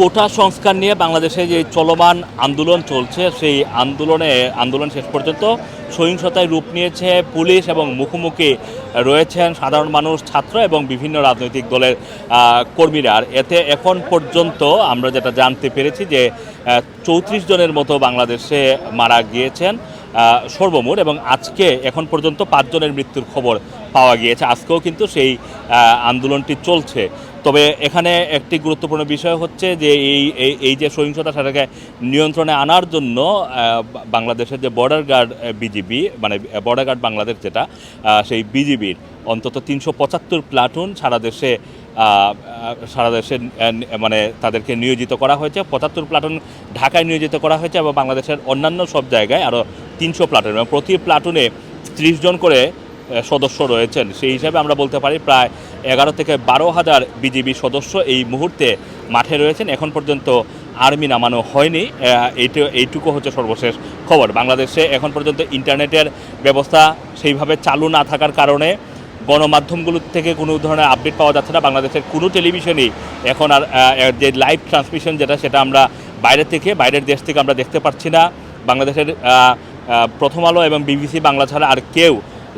কোটা সংস্কার নিয়ে বাংলাদেশে যে চলমান আন্দোলন চলছে, সেই আন্দোলনে, আন্দোলন শেষ পর্যন্ত সহিংসতায় রূপ নিয়েছে পুলিশ এবং মুখোমুখি রয়েছেন সাধারণ মানুষ, ছাত্র এবং বিভিন্ন রাজনৈতিক দলের কর্মীরা। আর এতে এখন পর্যন্ত আমরা যেটা জানতে পেরেছি যে চৌত্রিশ জনের মতো বাংলাদেশে মারা গিয়েছেন সর্বমোট এবং আজকে এখন পর্যন্ত পাঁচজনের মৃত্যুর খবর পাওয়া গিয়েছে। আজকেও কিন্তু সেই আন্দোলনটি চলছে। তবে এখানে একটি গুরুত্বপূর্ণ বিষয় হচ্ছে যে এই, এই- যে সহিংসতা সেটাকে নিয়ন্ত্রণে আনার জন্য বাংলাদেশের যে বর্ডার গার্ড বিজিবি মানে বর্ডার গার্ড বাংলাদেশ যেটা সেই বিজিবির অন্তত তিনশো পঁচাত্তর প্লাটুন সারা দেশে সারা দেশে মানে তাদেরকে নিয়োজিত করা হয়েছে। পঁচাত্তর প্লাটুন ঢাকায় নিয়োজিত করা হয়েছে এবং বাংলাদেশের অন্যান্য সব জায়গায় আরও তিনশো প্লাটুন এবং প্রতি প্লাটুনে ত্রিশ জন করে সদস্য রয়েছেন। সেই হিসাবে আমরা বলতে পারি প্রায় এগারো থেকে বারো হাজার বিজিবি সদস্য এই মুহূর্তে মাঠে রয়েছেন। এখন পর্যন্ত আর্মি নামানো হয়নি। এইটু এইটুকু হচ্ছে সর্বশেষ খবর। বাংলাদেশে এখন পর্যন্ত ইন্টারনেটের ব্যবস্থা সেইভাবে চালু না থাকার কারণে গণমাধ্যমগুলোর থেকে কোনো ধরনের আপডেট পাওয়া যাচ্ছে না। বাংলাদেশের কোনো টেলিভিশনই এখন আর যে লাইভ ট্রান্সমিশন যেটা, সেটা আমরা বাইরে থেকে, বাইরের দেশ থেকে আমরা দেখতে পাচ্ছি না। বাংলাদেশের প্রথম আলো এবং বিবিসি বাংলা ছাড়া আর কেউ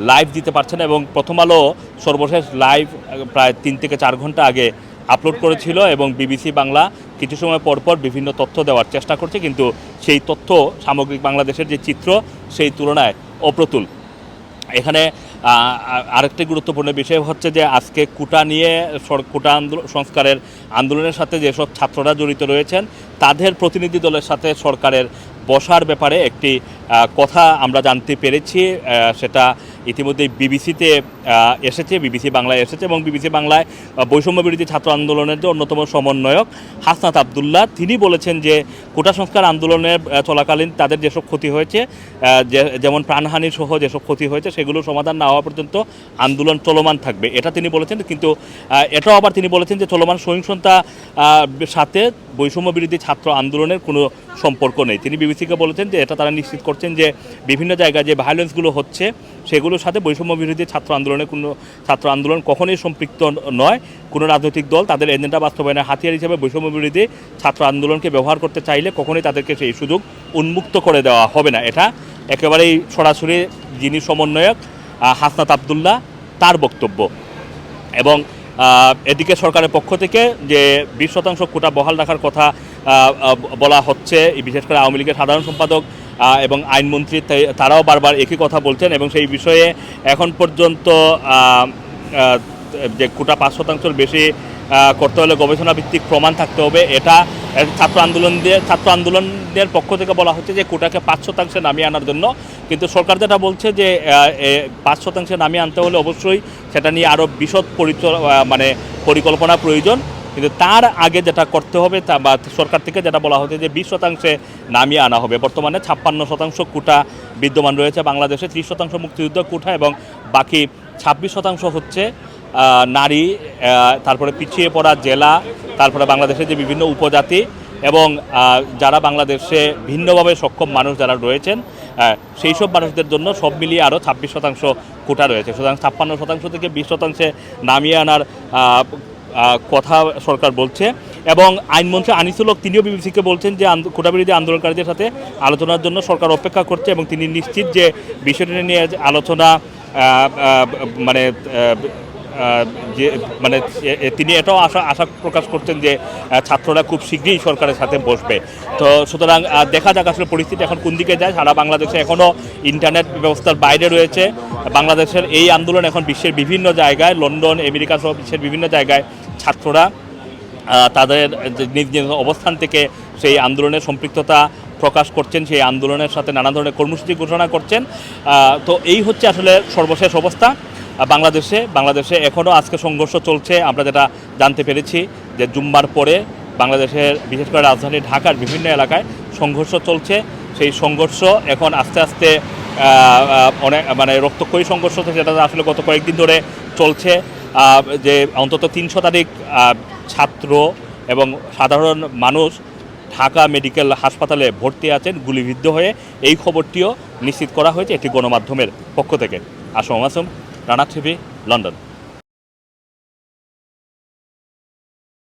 লাইভ দিতে পারছে না এবং প্রথম আলো সর্বশেষ লাইভ প্রায় তিন থেকে চার ঘণ্টা আগে আপলোড করেছিল এবং বিবিসি বাংলা কিছু সময় পর পর বিভিন্ন তথ্য দেওয়ার চেষ্টা করছে, কিন্তু সেই তথ্য সামগ্রিক বাংলাদেশের যে চিত্র সেই তুলনায় অপ্রতুল। এখানে আরেকটি গুরুত্বপূর্ণ বিষয় হচ্ছে যে আজকে কুটা নিয়ে কুটা সংস্কারের আন্দোলনের সাথে যেসব ছাত্ররা জড়িত রয়েছেন, তাদের প্রতিনিধি দলের সাথে সরকারের বসার ব্যাপারে একটি কথা আমরা জানতে পেরেছি সেটা ইতিমধ্যে বিবিসিতে এসেছে, বিবিসি বাংলায় এসেছে এবং বিবিসি বাংলায় বৈষম্য বিরোধী ছাত্র আন্দোলনের যে অন্যতম সমন্বয়ক হাসনাত আবদুল্লাহ, তিনি বলেছেন যে কোটা সংস্কার আন্দোলনের চলাকালীন তাদের যেসব ক্ষতি হয়েছে যেমন প্রাণহানি সহ যেসব ক্ষতি হয়েছে, সেগুলো সমাধান না হওয়া পর্যন্ত আন্দোলন চলমান থাকবে। এটা তিনি বলেছেন, কিন্তু এটাও আবার তিনি বলেছেন যে চলমান সহিংসতা সাথে বৈষম্য বিরোধী ছাত্র আন্দোলনের কোনো সম্পর্ক নেই। তিনি বিবিসিকে বলেছেন যে এটা তারা নিশ্চিত করছেন যে বিভিন্ন জায়গায় যে ভায়োলেন্সগুলো হচ্ছে সেগুলোর সাথে বৈষম্য বিরোধী ছাত্র আন্দোলনের কোনো ছাত্র আন্দোলন কখনোই সম্পৃক্ত নয়। কোনো রাজনৈতিক দল তাদের এজেন্ডা বাস্তবায়নের হাতিয়ার হিসেবে বৈষম্য বিরোধী ছাত্র আন্দোলনকে ব্যবহার করতে চাইলে কখনোই তাদেরকে সেই সুযোগ উন্মুক্ত করে দেওয়া হবে না। এটা একেবারেই সরাসরি যিনি সমন্বয়ক হাসনাত আবদুল্লাহ, তার বক্তব্য। এবং এদিকে সরকারের পক্ষ থেকে যে বিশ শতাংশ কোটা বহাল রাখার কথা বলা হচ্ছে, বিশেষ করে আওয়ামী লীগের সাধারণ সম্পাদক এবং আইনমন্ত্রী তারাও বারবার একই কথা বলছেন এবং সেই বিষয়ে এখন পর্যন্ত যে কোটা পাঁচ শতাংশের বেশি করতে হলে গবেষণাভিত্তিক প্রমাণ থাকতে হবে। এটা ছাত্র আন্দোলন দিয়ে, ছাত্র আন্দোলনের পক্ষ থেকে বলা হচ্ছে যে কোটাকে পাঁচ শতাংশে নামিয়ে আনার জন্য। কিন্তু সরকার যেটা বলছে যে পাঁচ শতাংশে নামিয়ে আনতে হলে অবশ্যই সেটা নিয়ে আরও বিশদ পরিচয় মানে পরিকল্পনা প্রয়োজন। কিন্তু তার আগে যেটা করতে হবে তা বা সরকার থেকে যেটা বলা হচ্ছে যে বিশ শতাংশে নামিয়ে আনা হবে। বর্তমানে ছাপ্পান্ন শতাংশ কোটা বিদ্যমান রয়েছে বাংলাদেশে, ত্রিশ শতাংশ মুক্তিযুদ্ধ কোটা এবং বাকি ছাব্বিশ শতাংশ হচ্ছে নারী তারপরে পিছিয়ে পড়া জেলা, তারপরে বাংলাদেশের যে বিভিন্ন উপজাতি এবং যারা বাংলাদেশে ভিন্নভাবে সক্ষম মানুষ যারা রয়েছেন সেই সব মানুষদের জন্য সব মিলিয়ে আরও ছাব্বিশ শতাংশ কোটা রয়েছে। সুতরাং ছাপ্পান্ন শতাংশ থেকে বিশ শতাংশে নামিয়ে আনার কথা সরকার বলছে এবং আইনমন্ত্রী আনিসুল হক তিনিও বিবিসিকে বলছেন যে আন্দো- কোটা বিরোধী আন্দোলনকারীদের সাথে আলোচনার জন্য সরকার অপেক্ষা করছে এবং তিনি নিশ্চিত যে বিষয়টি নিয়ে আলোচনা মানে যে মানে তিনি এটাও আশা আশা প্রকাশ করছেন যে ছাত্ররা খুব শীঘ্রই সরকারের সাথে বসবে। তো সুতরাং দেখা যাক আসলে পরিস্থিতি এখন কোন দিকে যায়। সারা বাংলাদেশে এখনও ইন্টারনেট ব্যবস্থার বাইরে রয়েছে। বাংলাদেশের এই আন্দোলন এখন বিশ্বের বিভিন্ন জায়গায়, লন্ডন, আমেরিকা সহ বিশ্বের বিভিন্ন জায়গায় ছাত্ররা তাদের নিজ নিজ অবস্থান থেকে সেই আন্দোলনের সম্পৃক্ততা প্রকাশ করছেন, সেই আন্দোলনের সাথে নানা ধরনের কর্মসূচি ঘোষণা করছেন। তো এই হচ্ছে আসলে সর্বশেষ অবস্থা। বাংলাদেশে বাংলাদেশে এখনও আজকে সংঘর্ষ চলছে। আমরা যেটা জানতে পেরেছি যে জুম্বার পরে বাংলাদেশের, বিশেষ করে রাজধানী ঢাকার বিভিন্ন এলাকায় সংঘর্ষ চলছে। সেই সংঘর্ষ এখন আস্তে আস্তে অনেক মানে রক্তক্ষয়ী সংঘর্ষ যেটা আসলে গত কয়েকদিন ধরে চলছে। যে অন্তত তিন শতাধিক ছাত্র এবং সাধারণ মানুষ ঢাকা মেডিকেল হাসপাতালে ভর্তি আছেন, গুলিবিদ্ধ হয়ে। এই খবরটিও নিশ্চিত করা হয়েছে একটি গণমাধ্যমের পক্ষ থেকে। Assam Assam Rana TV London.